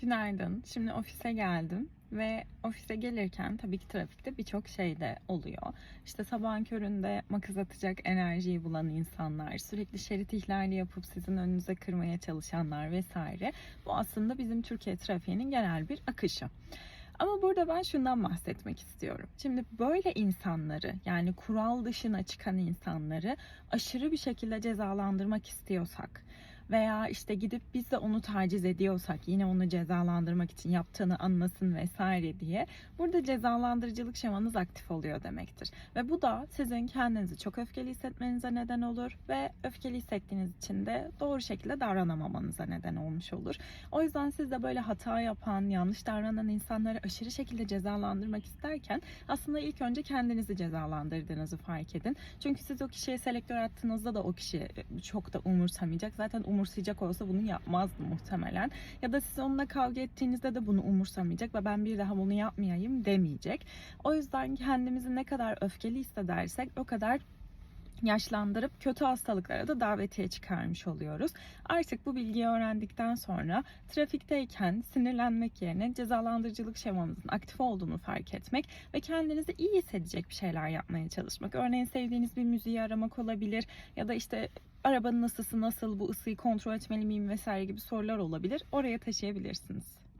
Günaydın. Şimdi ofise geldim ve ofise gelirken tabii ki trafikte birçok şey de oluyor. İşte sabahın köründe makas atacak enerjiyi bulan insanlar, sürekli şerit ihlali yapıp sizin önünüze kırmaya çalışanlar vesaire. Bu aslında bizim Türkiye trafiğinin genel bir akışı. Ama burada ben şundan bahsetmek istiyorum. Şimdi böyle insanları yani kural dışına çıkan insanları aşırı bir şekilde cezalandırmak istiyorsak veya işte gidip biz de onu taciz ediyorsak yine onu cezalandırmak için yaptığını anlasın vesaire diye burada cezalandırıcılık şemanız aktif oluyor demektir. Ve bu da sizin kendinizi çok öfkeli hissetmenize neden olur ve öfkeli hissettiğiniz için de doğru şekilde davranamamanıza neden olmuş olur. O yüzden siz de böyle hata yapan, yanlış davranan insanları aşırı şekilde cezalandırmak isterken aslında ilk önce kendinizi cezalandırdığınızı fark edin. Çünkü siz o kişiye selektör attığınızda da o kişi çok da umursamayacak. Zaten umursayacak olsa bunu yapmazdı muhtemelen. Ya da siz onunla kavga ettiğinizde de bunu umursamayacak ve ben bir daha bunu yapmayayım demeyecek. O yüzden kendimizi ne kadar öfkeli hissedersek o kadar yaşlandırıp kötü hastalıklara da davetiye çıkarmış oluyoruz. Artık bu bilgiyi öğrendikten sonra trafikteyken sinirlenmek yerine cezalandırıcılık şemamızın aktif olduğunu fark etmek ve kendinizi iyi hissedecek bir şeyler yapmaya çalışmak. Örneğin sevdiğiniz bir müziği aramak olabilir ya da işte arabanın ısısı nasıl, bu ısıyı kontrol etmeli miyim vesaire gibi sorular olabilir. Oraya taşıyabilirsiniz.